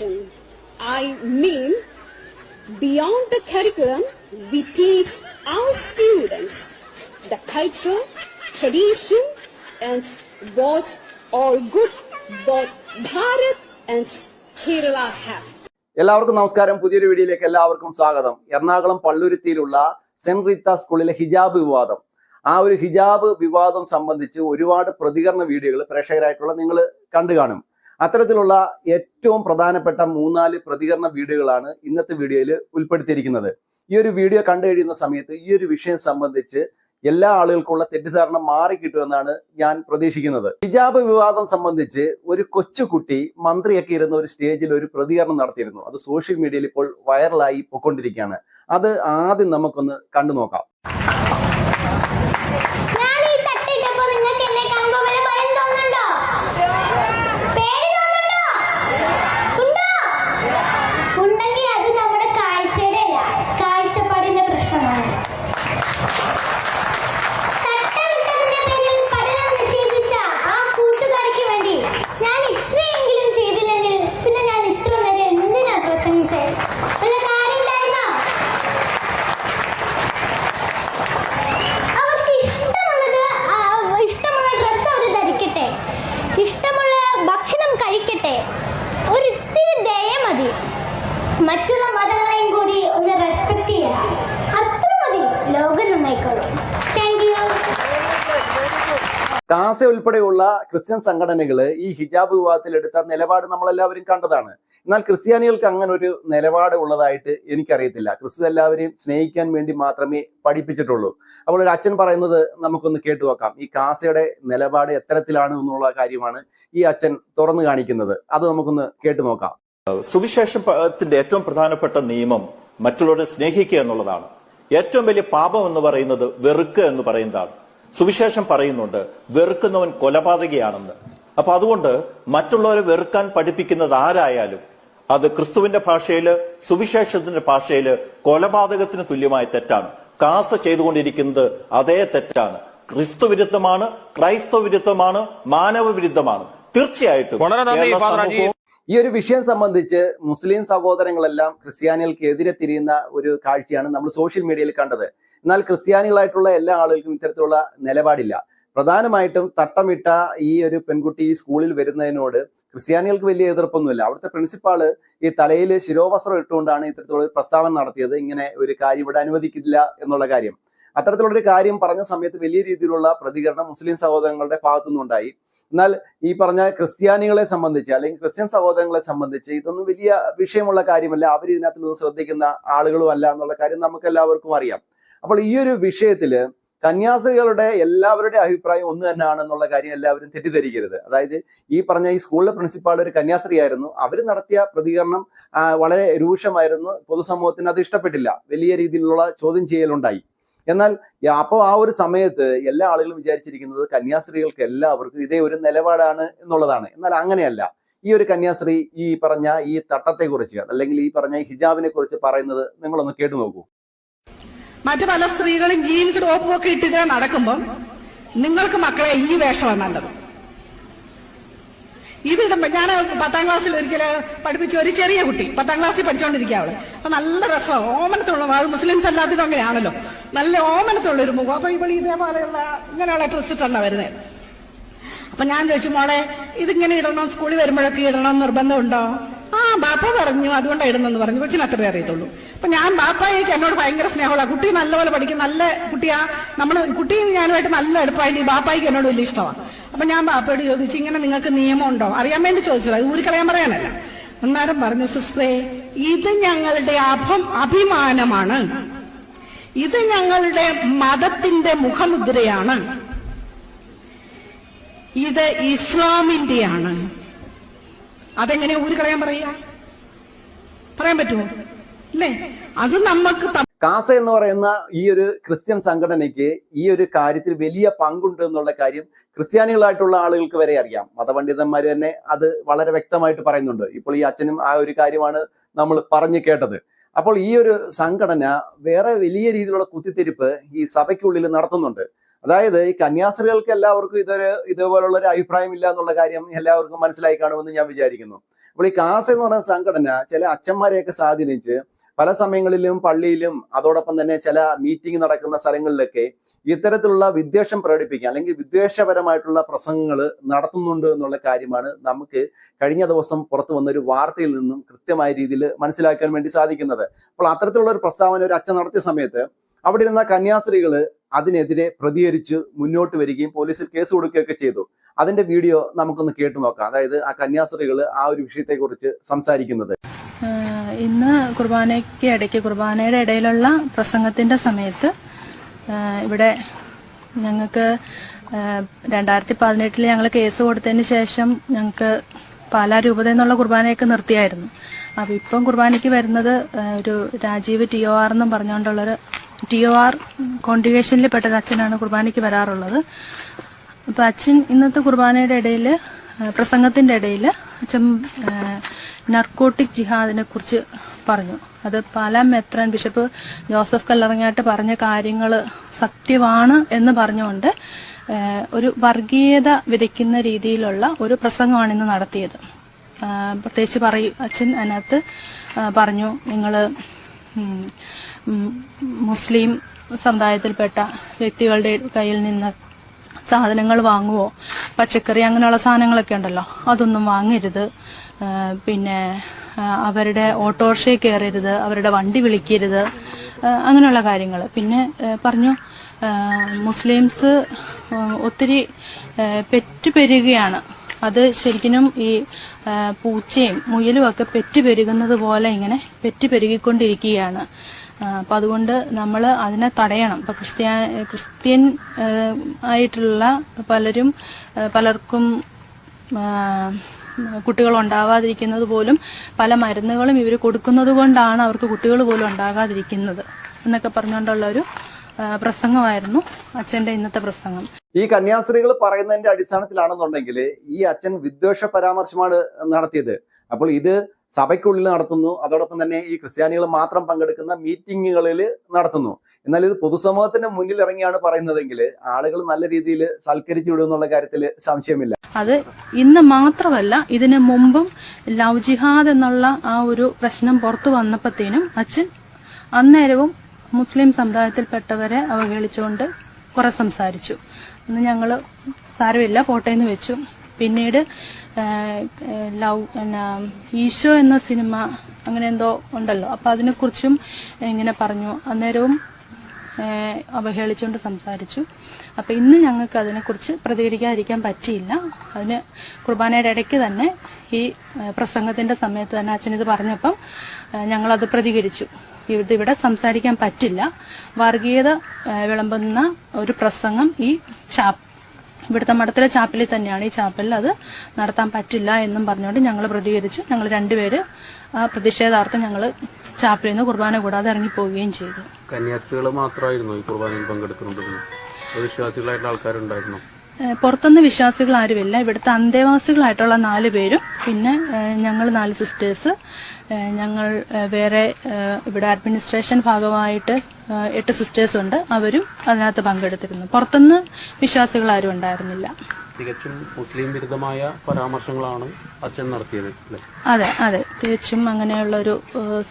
Education. I mean, beyond the curriculum, we teach our students the culture, tradition, and what all good both Bharat and Kerala have. എല്ലാവർക്കും നമസ്കാരം പുതിയൊരു വീഡിയോയിലേക്ക് എല്ലാവർക്കും സ്വാഗതം Ernakulam പള്ളുരുത്തിയിലുള്ള saint Reetha സ്കൂളിലെ ഹിജാബ് വിവാദം ആ ഒരു ഹിജാബ് വിവാദം സംബന്ധിച്ച് ഒരുപാട് പ്രതികരണ വീഡിയോകൾ പ്രേക്ഷകരായിട്ടുള്ള നിങ്ങൾ കണ്ടു കാണും അത്തരത്തിലുള്ള ഏറ്റവും പ്രധാനപ്പെട്ട മൂന്നാൽ പ്രതികരണ വീഡിയോകളാണ് ഇന്നത്തെ വീഡിയോയിൽ ഉൾപ്പെടുത്തിയിരിക്കുന്നത്. ഈ ഒരു വീഡിയോ കണ്ടു കഴിയുന്ന സമയത്ത് ഈ ഒരു വിഷയം സംബന്ധിച്ച് എല്ലാ ആളുകൾക്കുള്ള തെറ്റിദ്ധാരണ മാറിക്കിട്ടുമെന്നാണ് ഞാൻ പ്രതീക്ഷിക്കുന്നത്. ഹിജാബ് വിവാദം സംബന്ധിച്ച് ഒരു കൊച്ചുകുട്ടി മന്ത്രിയൊക്കെ ഇരുന്ന ഒരു സ്റ്റേജിൽ ഒരു പ്രതികരണം നടത്തിയിരുന്നു. അത് സോഷ്യൽ മീഡിയയിൽ ഇപ്പോൾ വൈറലായി പൊക്കൊണ്ടിരിക്കുകയാണ് അത് ആദ്യം നമുക്കൊന്ന് കണ്ടു നോക്കാം മറ്റുള്ള മതങ്ങളെയും കൂടി ഒന്ന് റെസ്പെക്ട് ചെയ്യാം. അത്ര മതി. ലോകം നന്നായിക്കോളും. താങ്ക് യു കാസ ഉൾപ്പെടെയുള്ള ക്രിസ്ത്യൻ സംഘടനകൾ ഈ ഹിജാബ് വിവാദത്തിൽ എടുത്ത നിലപാട് നമ്മളെല്ലാവരും കണ്ടതാണ്. എന്നാൽ ക്രിസ്ത്യാനികൾക്ക് അങ്ങനെ ഒരു നിലപാട് ഉള്ളതായിട്ട് എനിക്കറിയത്തില്ല. ക്രിസ്തു എല്ലാവരെയും സ്നേഹിക്കാൻ വേണ്ടി മാത്രമേ പഠിപ്പിച്ചിട്ടുള്ളൂ. അപ്പോൾ ഒരു അച്ഛൻ പറയുന്നത് നമുക്കൊന്ന് കേട്ടു നോക്കാം. ഈ കാസയുടെ നിലപാട് എത്തരത്തിലാണ് എന്നുള്ള കാര്യമാണ് ഈ അച്ഛൻ തുറന്നു കാണിക്കുന്നത്. അത് നമുക്കൊന്ന് കേട്ടു നോക്കാം. സുവിശേഷത്തിന്റെ ഏറ്റവും പ്രധാനപ്പെട്ട നിയമം മറ്റുള്ളവരെ സ്നേഹിക്കുക എന്നുള്ളതാണ്. ഏറ്റവും വലിയ പാപം എന്ന് പറയുന്നത് വെറുക്കുക എന്ന് പറയുന്നതാണ്. സുവിശേഷം പറയുന്നുണ്ട് വെറുക്കുന്നവൻ കൊലപാതകയാണെന്ന്. അപ്പൊ അതുകൊണ്ട് മറ്റുള്ളവരെ വെറുക്കാൻ പഠിപ്പിക്കുന്നത് ആരായാലും അത് ക്രിസ്തുവിന്റെ ഭാഷയിൽ സുവിശേഷത്തിന്റെ ഭാഷയിൽ കൊലപാതകത്തിന് തുല്യമായ തെറ്റാണ്. കാസ ചെയ്തുകൊണ്ടിരിക്കുന്നത് അതേ തെറ്റാണ്. ക്രിസ്തു വിരുദ്ധമാണ് ക്രൈസ്തവ വിരുദ്ധമാണ് മാനവ വിരുദ്ധമാണ്. തീർച്ചയായിട്ടും ഈ ഒരു വിഷയം സംബന്ധിച്ച് മുസ്ലിം സഹോദരങ്ങളെല്ലാം ക്രിസ്ത്യാനികൾക്ക് എതിരെ തിരിയുന്ന ഒരു കാഴ്ചയാണ് നമ്മൾ സോഷ്യൽ മീഡിയയിൽ കണ്ടത്. എന്നാൽ ക്രിസ്ത്യാനികളായിട്ടുള്ള എല്ലാ ആളുകൾക്കും ഇത്തരത്തിലുള്ള നിലപാടില്ല. പ്രധാനമായിട്ടും തട്ടമിട്ട ഈ ഒരു പെൺകുട്ടി സ്കൂളിൽ വരുന്നതിനോട് ക്രിസ്ത്യാനികൾക്ക് വലിയ എതിർപ്പൊന്നുമില്ല. അവിടുത്തെ പ്രിൻസിപ്പാൾ ഈ തലയിൽ ശിരോവസ്ത്രം ഇട്ടുകൊണ്ടാണ് ഇത്തരത്തിലുള്ള പ്രസ്താവന നടത്തിയത്. ഇങ്ങനെ ഒരു കാര്യം ഇവിടെ അനുവദിക്കില്ല എന്നുള്ള കാര്യം. അത്തരത്തിലുള്ള ഒരു കാര്യം പറഞ്ഞ സമയത്ത് വലിയ രീതിയിലുള്ള പ്രതികരണം മുസ്ലിം സഹോദരങ്ങളുടെ ഭാഗത്തുനിന്നുണ്ടായി. എന്നാൽ ഈ പറഞ്ഞ ക്രിസ്ത്യാനികളെ സംബന്ധിച്ച് അല്ലെങ്കിൽ ക്രിസ്ത്യൻ സഹോദരങ്ങളെ സംബന്ധിച്ച് ഇതൊന്നും വലിയ വിഷയമുള്ള കാര്യമല്ല. അവർ ഇതിനകത്തൊന്നും ശ്രദ്ധിക്കുന്ന ആളുകളും അല്ല എന്നുള്ള കാര്യം നമുക്ക് എല്ലാവർക്കും അറിയാം. അപ്പോൾ ഈ ഒരു വിഷയത്തിൽ കന്യാസികളുടെ എല്ലാവരുടെ അഭിപ്രായം ഒന്ന് തന്നെയാണെന്നുള്ള കാര്യം എല്ലാവരും തെറ്റിദ്ധരിക്കരുത്. അതായത് ഈ പറഞ്ഞ ഈ സ്കൂളിലെ പ്രിൻസിപ്പാൾ ഒരു കന്യാസ്ത്രീയായിരുന്നു. അവർ നടത്തിയ പ്രതികരണം വളരെ രൂക്ഷമായിരുന്നു. പൊതുസമൂഹത്തിന് അത് ഇഷ്ടപ്പെട്ടില്ല. വലിയ രീതിയിലുള്ള ചോദ്യം ചെയ്യലുണ്ടായി. എന്നാൽ അപ്പോൾ ആ ഒരു സമയത്ത് എല്ലാ ആളുകളും വിചാരിച്ചിരിക്കുന്നത് കന്യാസ്ത്രീകൾക്ക് എല്ലാവർക്കും ഇതേ ഒരു നിലപാടാണ് എന്നുള്ളതാണ്. എന്നാൽ അങ്ങനെയല്ല. ഈ ഒരു കന്യാസ്ത്രീ ഈ പറഞ്ഞ ഈ തട്ടത്തെ കുറിച്ച് അല്ലെങ്കിൽ ഈ പറഞ്ഞ ഹിജാബിനെ കുറിച്ച് പറയുന്നത് നിങ്ങളൊന്ന് കേട്ടു നോക്കൂ. മറ്റു പല സ്ത്രീകളും ജീൻസ് ടോപ്പും ഒക്കെ ഇട്ടിട്ട് നടക്കുമ്പോൾ നിങ്ങൾക്ക് മക്കളെ ഈ വേഷമാണ് നല്ലത്. ഇത് ഞാൻ പത്താം ക്ലാസ്സിൽ ഒരിക്കൽ പഠിപ്പിച്ച ഒരു ചെറിയ കുട്ടി പത്താം ക്ലാസ്സിൽ പഠിച്ചുകൊണ്ടിരിക്കുക അവൾ. അപ്പൊ നല്ല രസം ഓമനത്തുള്ള അത് മുസ്ലിംസ് അല്ലാത്തതും അങ്ങനെയാണല്ലോ. നല്ല ഓമനത്തുള്ള ഒരു മുഖം. അപ്പൊ ഇവിടെ ഇതേപോലെയുള്ള ഇങ്ങനെയുള്ള ഡ്രസ് ഇട്ടാണ് വരുന്നത് അപ്പൊ ഞാൻ ചോദിച്ചു മോളെ ഇതിങ്ങനെ ഇടണം സ്കൂളിൽ വരുമ്പോഴൊക്കെ ഇടണം നിർബന്ധമുണ്ടോ? ആ ബാപ്പ പറഞ്ഞു അതുകൊണ്ടാണ് ഇടുന്നെന്ന് പറഞ്ഞു. കൊച്ചിന് അത്രേ അറിയത്തുള്ളൂ. അപ്പൊ ഞാൻ ബാപ്പായിക്ക് എന്നോട് ഭയങ്കര സ്നേഹമുള്ള കുട്ടി നല്ലപോലെ പഠിക്കും നല്ല കുട്ടിയാ. നമ്മൾ കുട്ടിയും ഞാനുമായിട്ട് നല്ല അടുപ്പായിട്ട് ഈ ബാപ്പായിക്ക് എന്നോട് വലിയ ഇഷ്ടമാണ് അപ്പൊ ഞാൻ ബാപ്പയോട് ചോദിച്ചു ഇങ്ങനെ നിങ്ങൾക്ക് നിയമമുണ്ടോ? അറിയാൻ വേണ്ടി ചോദിച്ചത് ഊരിക്കളയാൻ പറയാനല്ല. അന്നേരം പറഞ്ഞു സിസ്റ്ററെ ഇത് ഞങ്ങളുടെ അഭം അഭിമാനമാണ്. ഇത് ഞങ്ങളുടെ മതത്തിന്റെ മുഖമുദ്രയാണ്. ഇത് ഇസ്ലാമിന്റെയാണ്. അതെങ്ങനെ ഊരി കളയാൻ പറയാ പറയാൻ പറ്റുമോ? അല്ലേ? അത് നമുക്ക് കാസ എന്ന് പറയുന്ന ഈ ഒരു ക്രിസ്ത്യൻ സംഘടനയ്ക്ക് ഈ ഒരു കാര്യത്തിൽ വലിയ പങ്കുണ്ട് എന്നുള്ള കാര്യം ക്രിസ്ത്യാനികളായിട്ടുള്ള ആളുകൾക്ക് വരെ അറിയാം. മതപണ്ഡിതന്മാർ തന്നെ അത് വളരെ വ്യക്തമായിട്ട് പറയുന്നുണ്ട്. ഇപ്പോൾ ഈ അച്ഛനും ആ ഒരു കാര്യമാണ് നമ്മൾ പറഞ്ഞു കേട്ടത്. അപ്പോൾ ഈ ഒരു സംഘടന വേറെ വലിയ രീതിയിലുള്ള കുത്തിത്തിരിപ്പ് ഈ സഭയ്ക്കുള്ളിൽ നടത്തുന്നുണ്ട്. അതായത് ഈ കന്യാസ്ത്രീകൾക്ക് എല്ലാവർക്കും ഇതൊരു ഇതേപോലുള്ള ഒരു അഭിപ്രായം ഇല്ല എന്നുള്ള കാര്യം എല്ലാവർക്കും മനസ്സിലായി കാണുമെന്ന് ഞാൻ വിചാരിക്കുന്നു. അപ്പോൾ ഈ കാസ എന്ന് പറയുന്ന സംഘടന ചില അച്ഛന്മാരെയൊക്കെ സ്വാധീനിച്ച് പല സമയങ്ങളിലും പള്ളിയിലും അതോടൊപ്പം തന്നെ ചില മീറ്റിംഗ് നടക്കുന്ന സ്ഥലങ്ങളിലൊക്കെ ഇത്തരത്തിലുള്ള വിദ്വേഷം പ്രകടിപ്പിക്കുക അല്ലെങ്കിൽ വിദ്വേഷപരമായിട്ടുള്ള പ്രസംഗങ്ങൾ നടത്തുന്നുണ്ട് എന്നുള്ള കാര്യമാണ് നമുക്ക് കഴിഞ്ഞ ദിവസം പുറത്തു വന്ന ഒരു വാർത്തയിൽ നിന്നും കൃത്യമായ രീതിയിൽ മനസ്സിലാക്കാൻ വേണ്ടി സാധിക്കുന്നത്. അപ്പോൾ അത്തരത്തിലുള്ള ഒരു പ്രസ്താവന ഒരു അച്ഛൻ നടത്തിയ സമയത്ത് അവിടെ ഇരുന്ന കന്യാസ്ത്രീകൾ അതിനെതിരെ പ്രതികരിച്ച് മുന്നോട്ട് വരികയും പോലീസിൽ കേസ് കൊടുക്കുകയൊക്കെ ചെയ്തു. അതിന്റെ വീഡിയോ നമുക്കൊന്ന് കേട്ടു നോക്കാം. അതായത് ആ കന്യാസ്ത്രീകൾ ആ ഒരു വിഷയത്തെക്കുറിച്ച് സംസാരിക്കുന്നത്. ഇന്ന് കുർബാനയ്ക്ക് ഇടയ്ക്ക് കുർബാനയുടെ ഇടയിലുള്ള പ്രസംഗത്തിന്റെ സമയത്ത് ഇവിടെ ഞങ്ങൾക്ക് രണ്ടായിരത്തി പതിനെട്ടിൽ ഞങ്ങൾ കേസ് കൊടുത്തതിന് ശേഷം ഞങ്ങൾക്ക് പാലാ രൂപത എന്നുള്ള കുർബാനയൊക്കെ നിർത്തിയായിരുന്നു. അപ്പൊ ഇപ്പം കുർബാനയ്ക്ക് വരുന്നത് ഒരു രാജീവ് ടി ഒ ആർ എന്നും പറഞ്ഞുകൊണ്ടുള്ളൊരു ടി ഒ ആർ കോൺട്രിഗേഷനിൽ പെട്ട അച്ഛനാണ് കുർബാനയ്ക്ക് വരാറുള്ളത്. അപ്പൊ അച്ഛൻ ഇന്നത്തെ കുർബാനയുടെ ഇടയിൽ പ്രസംഗത്തിന്റെ ഇടയിൽ അച്ഛൻ നർക്കോട്ടിക് ജിഹാദിനെ കുറിച്ച് പറഞ്ഞു. അത് പല മെത്രൻ ബിഷപ്പ് ജോസഫ് കല്ലറങ്ങാട്ട് പറഞ്ഞ കാര്യങ്ങൾ സത്യമാണ് എന്ന് പറഞ്ഞുകൊണ്ട് ഒരു വർഗീയത വിതയ്ക്കുന്ന രീതിയിലുള്ള ഒരു പ്രസംഗമാണ് ഇന്ന് നടത്തിയത്. പ്രത്യേകിച്ച് പറയും അച്ഛൻ അതിനകത്ത് പറഞ്ഞു ഉം, മുസ്ലിം സമുദായത്തിൽപ്പെട്ട വ്യക്തികളുടെ കയ്യിൽ നിന്ന് സാധനങ്ങൾ വാങ്ങുവോ? പച്ചക്കറി അങ്ങനെയുള്ള സാധനങ്ങളൊക്കെ ഉണ്ടല്ലോ. അതൊന്നും വാങ്ങരുത്. പിന്നെ അവരുടെ ഓട്ടോറിക്ഷയിൽ കയറരുത്. അവരുടെ വണ്ടി വിളിക്കരുത്. അങ്ങനെയുള്ള കാര്യങ്ങൾ. പിന്നെ പറഞ്ഞു മുസ്ലിംസ് ഒത്തിരി പെറ്റുപെരുകയാണ്. അത് ശരിക്കും ഈ പൂച്ചയും മുയലും ഒക്കെ പെറ്റുപെരുകുന്നത് പോലെ ഇങ്ങനെ പെറ്റുപെരുകിക്കൊണ്ടിരിക്കുകയാണ്. അപ്പൊ അതുകൊണ്ട് നമ്മൾ അതിനെ തടയണം. ഇപ്പൊ ക്രിസ്ത്യ ക്രിസ്ത്യൻ ആയിട്ടുള്ള പലരും പലർക്കും കുട്ടികൾ ഉണ്ടാവാതിരിക്കുന്നത് പോലും പല മരുന്നുകളും ഇവർ കൊടുക്കുന്നത് കൊണ്ടാണ് അവർക്ക് കുട്ടികൾ പോലും ഉണ്ടാകാതിരിക്കുന്നത് എന്നൊക്കെ പറഞ്ഞുകൊണ്ടുള്ള ഒരു പ്രസംഗമായിരുന്നു അച്ഛന്റെ ഇന്നത്തെ പ്രസംഗം. ഈ കന്യാസ്ത്രീകൾ പറയുന്നതിന്റെ അടിസ്ഥാനത്തിലാണെന്നുണ്ടെങ്കിൽ ഈ അച്ഛൻ വിദ്വേഷ പരാമർശമാണ് നടത്തിയത്. അപ്പോൾ ഇത് സഭയ്ക്കുള്ളിൽ നടത്തുന്നു. അതോടൊപ്പം തന്നെ ഈ ക്രിസ്ത്യാനികൾ മാത്രം പങ്കെടുക്കുന്ന മീറ്റിങ്ങുകളിൽ നടത്തുന്നു. എന്നാൽ ഇത് പൊതുസമൂഹത്തിന്റെ മുന്നിൽ ഇറങ്ങിയാണ് പറയുന്നതെങ്കിൽ ആളുകൾ നല്ല രീതിയിൽ സൽക്കരിച്ചു വിടും എന്നുള്ള കാര്യത്തിൽ സംശയമില്ല. അത് ഇന്ന് മാത്രമല്ല ഇതിനു മുമ്പും ലവ് ജിഹാദ് എന്നുള്ള ആ ഒരു പ്രശ്നം പുറത്തു വന്നപ്പോഴത്തേനും അച്ഛൻ അന്നേരവും മുസ്ലിം സമുദായത്തിൽപ്പെട്ടവരെ അവഹേളിച്ചുകൊണ്ട് കുറെ സംസാരിച്ചു. അന്ന് ഞങ്ങൾ സാരമില്ല പോട്ടേന്ന് വെച്ചു. പിന്നീട് ലവ് എന്നാ ഈശോ എന്ന സിനിമ അങ്ങനെ എന്തോ ഉണ്ടല്ലോ. അപ്പൊ അതിനെക്കുറിച്ചും ഇങ്ങനെ പറഞ്ഞു. അന്നേരവും അവഹേളിച്ചുകൊണ്ട് സംസാരിച്ചു. അപ്പൊ ഇന്ന് ഞങ്ങൾക്ക് അതിനെക്കുറിച്ച് പ്രതികരിക്കാതിരിക്കാൻ പറ്റിയില്ല. അതിന് കുർബാനയുടെ ഇടയ്ക്ക് തന്നെ ഈ പ്രസംഗത്തിന്റെ സമയത്ത് തന്നെ അച്ഛൻ ഇത് പറഞ്ഞപ്പം ഞങ്ങളത് പ്രതികരിച്ചു. ഇത് ഇവിടെ സംസാരിക്കാൻ പറ്റില്ല. വർഗീയത വിളമ്പുന്ന ഒരു പ്രസംഗം ഈ ചാപ്പ് ഇവിടുത്തെ മഠത്തിലെ ചാപ്പലിൽ തന്നെയാണ് ഈ ചാപ്പലിൽ അത് നടത്താൻ പറ്റില്ല എന്നും പറഞ്ഞുകൊണ്ട് ഞങ്ങൾ പ്രതികരിച്ച്. ഞങ്ങൾ രണ്ടുപേര് ആ പ്രതിഷേധാർത്ഥം ഞങ്ങൾ ചാപ്പലിൽ നിന്ന് കുർബാന കൂടാതെ ഇറങ്ങിപ്പോവുകയും ചെയ്തു. കന്യാസ്ത്രീകൾ മാത്രമായിരുന്നു ഈ കുർബാനയിൽ പങ്കെടുക്കുന്നുണ്ടെന്ന് വിശ്വാസികളായിട്ടുള്ള ആൾക്കാരുണ്ടായിരുന്നു. പുറത്തുനിന്ന് വിശ്വാസികൾ ആരുമില്ല. ഇവിടുത്തെ അന്തേവാസികളായിട്ടുള്ള നാല് പേരും പിന്നെ ഞങ്ങൾ നാല് സിസ്റ്റേഴ്സ് ഞങ്ങൾ വേറെ ഇവിടെ അഡ്മിനിസ്ട്രേഷൻ ഭാഗമായിട്ട് എട്ട് സിസ്റ്റേഴ്സ് ഉണ്ട്. അവരും അതിനകത്ത് പങ്കെടുത്തിരുന്നു. പുറത്തുനിന്ന് വിശ്വാസികൾ ആരും ഉണ്ടായിരുന്നില്ല. തികച്ചും മുസ്ലിം വിരുദ്ധമായ പരാമർശങ്ങളാണ് അച്ഛൻ നടത്തിയത് അതെ അതെ. തികച്ചും അങ്ങനെയുള്ള ഒരു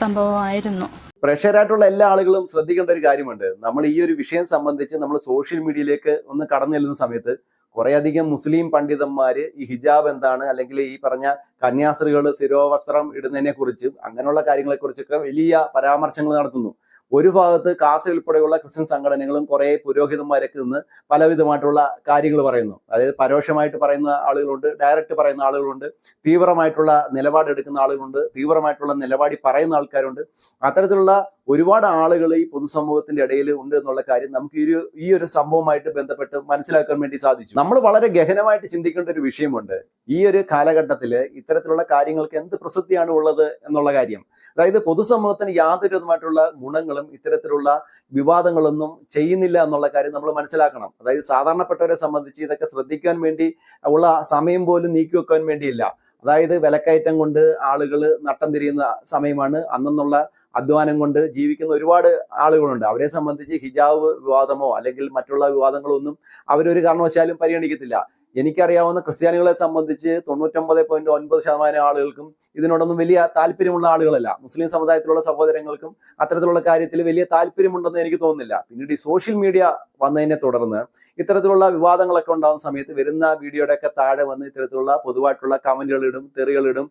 സംഭവമായിരുന്നു. പ്രേക്ഷകരായിട്ടുള്ള എല്ലാ ആളുകളും ശ്രദ്ധിക്കേണ്ട ഒരു കാര്യമുണ്ട്. നമ്മൾ ഈ ഒരു വിഷയം സംബന്ധിച്ച് നമ്മൾ സോഷ്യൽ മീഡിയയിലേക്ക് ഒന്ന് കടന്നു ചെല്ലുന്ന സമയത്ത് കുറേയധികം മുസ്ലിം പണ്ഡിതന്മാര് ഈ ഹിജാബ് എന്താണ്? അല്ലെങ്കിൽ ഈ പറഞ്ഞ കന്യാസ്ത്രീകൾ ശിരോവസ്ത്രം ഇടുന്നതിനെ കുറിച്ചും അങ്ങനെയുള്ള കാര്യങ്ങളെ കുറിച്ചൊക്കെ വലിയ പരാമർശങ്ങൾ നടത്തുന്നു. ഒരു ഭാഗത്ത് കാസ ഉൾപ്പെടെയുള്ള ക്രിസ്ത്യൻ സംഘടനകളും കുറേ പുരോഹിതന്മാരൊക്കെ നിന്ന് പലവിധമായിട്ടുള്ള കാര്യങ്ങൾ പറയുന്നു. അതായത് പരോക്ഷമായിട്ട് പറയുന്ന ആളുകളുണ്ട് ഡയറക്റ്റ് പറയുന്ന ആളുകളുണ്ട് തീവ്രമായിട്ടുള്ള നിലപാടെടുക്കുന്ന ആളുകളുണ്ട് തീവ്രമായിട്ടുള്ള നിലപാടി പറയുന്ന ആൾക്കാരുണ്ട്. അത്തരത്തിലുള്ള ഒരുപാട് ആളുകൾ ഈ പൊതുസമൂഹത്തിന്റെ ഇടയിൽ ഉണ്ട് എന്നുള്ള കാര്യം നമുക്ക് ഈ ഒരു ഈ ഒരു സംഭവമായിട്ട് ബന്ധപ്പെട്ട് മനസ്സിലാക്കാൻ വേണ്ടി സാധിച്ചു. നമ്മൾ വളരെ ഗഹനമായിട്ട് ചിന്തിക്കേണ്ട ഒരു വിഷയമുണ്ട്. ഈ ഒരു കാലഘട്ടത്തിൽ ഇത്തരത്തിലുള്ള കാര്യങ്ങൾക്ക് എന്ത് പ്രസക്തിയാണ് ഉള്ളത് എന്നുള്ള കാര്യം. അതായത് പൊതുസമൂഹത്തിന് യാതൊരു വിധമായിട്ടുള്ള ഗുണങ്ങളും ഇത്തരത്തിലുള്ള വിവാദങ്ങളൊന്നും ചെയ്യുന്നില്ല എന്നുള്ള കാര്യം നമ്മൾ മനസ്സിലാക്കണം. അതായത് സാധാരണപ്പെട്ടവരെ സംബന്ധിച്ച് ഇതൊക്കെ ശ്രദ്ധിക്കാൻ വേണ്ടി ഉള്ള സമയം പോലും നീക്കി വെക്കാൻ വേണ്ടിയില്ല. അതായത് വിലക്കയറ്റം കൊണ്ട് ആളുകൾ നട്ടം തിരിയുന്ന സമയമാണ്. അന്നെന്നുള്ള അധ്വാനം കൊണ്ട് ജീവിക്കുന്ന ഒരുപാട് ആളുകളുണ്ട്. അവരെ സംബന്ധിച്ച് ഹിജാബ് വിവാദമോ അല്ലെങ്കിൽ മറ്റുള്ള വിവാദങ്ങളോ ഒന്നും അവരൊരു കാരണവശാലും പരിഗണിക്കത്തില്ല. എനിക്കറിയാവുന്ന ക്രിസ്ത്യാനികളെ സംബന്ധിച്ച് തൊണ്ണൂറ്റൊമ്പത് പോയിന്റ് ഒൻപത് ശതമാനം ആളുകൾക്കും ഇതിനോടൊന്നും വലിയ താല്പര്യമുള്ള ആളുകളല്ല. മുസ്ലിം സമുദായത്തിലുള്ള സഹോദരങ്ങൾക്കും അത്തരത്തിലുള്ള കാര്യത്തിൽ വലിയ താല്പര്യമുണ്ടെന്ന് എനിക്ക് തോന്നുന്നില്ല. പിന്നീട് ഈ സോഷ്യൽ മീഡിയ വന്നതിനെ തുടർന്ന് ഇത്തരത്തിലുള്ള വിവാദങ്ങളൊക്കെ ഉണ്ടാകുന്ന സമയത്ത് വരുന്ന വീഡിയോയുടെ ഒക്കെ താഴെ വന്ന് ഇത്തരത്തിലുള്ള പൊതുവായിട്ടുള്ള കമന്റുകൾ ഇടും തെറികൾ ഇടും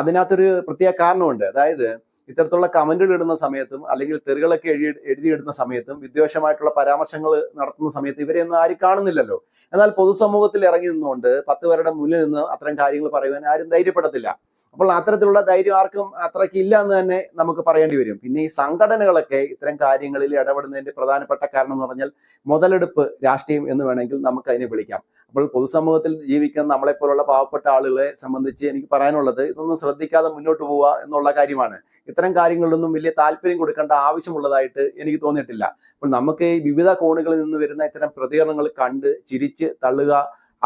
അതിനകത്തൊരു പ്രത്യേക കാരണമുണ്ട്. അതായത് ഇത്തരത്തിലുള്ള കമന്റുകൾ ഇടുന്ന സമയത്തും അല്ലെങ്കിൽ തെറികളൊക്കെ എഴുതി എഴുതിയിടുന്ന സമയത്തും വിദ്വേഷമായിട്ടുള്ള പരാമർശങ്ങൾ നടത്തുന്ന സമയത്ത് ഇവരെയൊന്നും ആരും കാണുന്നില്ലല്ലോ. എന്നാൽ പൊതുസമൂഹത്തിൽ ഇറങ്ങി നിന്നുകൊണ്ട് പത്ത് പേരുടെ മുന്നിൽ നിന്ന് അത്തരം കാര്യങ്ങൾ പറയുവാൻ ആരും ധൈര്യപ്പെടത്തില്ല. അപ്പോൾ അത്തരത്തിലുള്ള ധൈര്യം ആർക്കും അത്രയ്ക്ക് ഇല്ല എന്ന് തന്നെ നമുക്ക് പറയേണ്ടി വരും. പിന്നെ ഈ സംഘടനകളൊക്കെ ഇത്തരം കാര്യങ്ങളിൽ ഇടപെടുന്നതിന്റെ പ്രധാനപ്പെട്ട കാരണം എന്ന് പറഞ്ഞാൽ മുതലെടുപ്പ് രാഷ്ട്രീയം എന്ന് വേണമെങ്കിൽ നമുക്ക് അതിനെ വിളിക്കാം. അപ്പോൾ പൊതുസമൂഹത്തിൽ ജീവിക്കുന്ന നമ്മളെപ്പോലുള്ള പാവപ്പെട്ട ആളുകളെ സംബന്ധിച്ച് എനിക്ക് പറയാനുള്ളത് ഇതൊന്നും ശ്രദ്ധിക്കാതെ മുന്നോട്ട് പോവുക എന്നുള്ള കാര്യമാണ്. ഇത്തരം കാര്യങ്ങളിലൊന്നും വലിയ താല്പര്യം കൊടുക്കേണ്ട ആവശ്യമുള്ളതായിട്ട് എനിക്ക് തോന്നിയിട്ടില്ല. അപ്പോൾ നമുക്ക് ഈ വിവിധ കോണുകളിൽ നിന്ന് വരുന്ന ഇത്തരം പ്രതികരണങ്ങൾ കണ്ട് ചിരിച്ച് തള്ളുക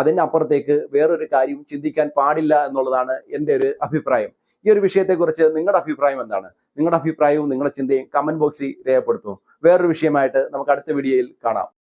അതിന്റെ അപ്പുറത്തേക്ക് വേറൊരു കാര്യം ചിന്തിക്കാൻ പാടില്ല എന്നുള്ളതാണ് എന്റെ ഒരു അഭിപ്രായം. ഈ ഒരു വിഷയത്തെക്കുറിച്ച് നിങ്ങളുടെ അഭിപ്രായം എന്താണ്? നിങ്ങളുടെ അഭിപ്രായവും നിങ്ങളുടെ ചിന്തയും കമന്റ് ബോക്സിൽ രേഖപ്പെടുത്തൂ. വേറൊരു വിഷയമായിട്ട് നമുക്ക് അടുത്ത വീഡിയോയിൽ കാണാം.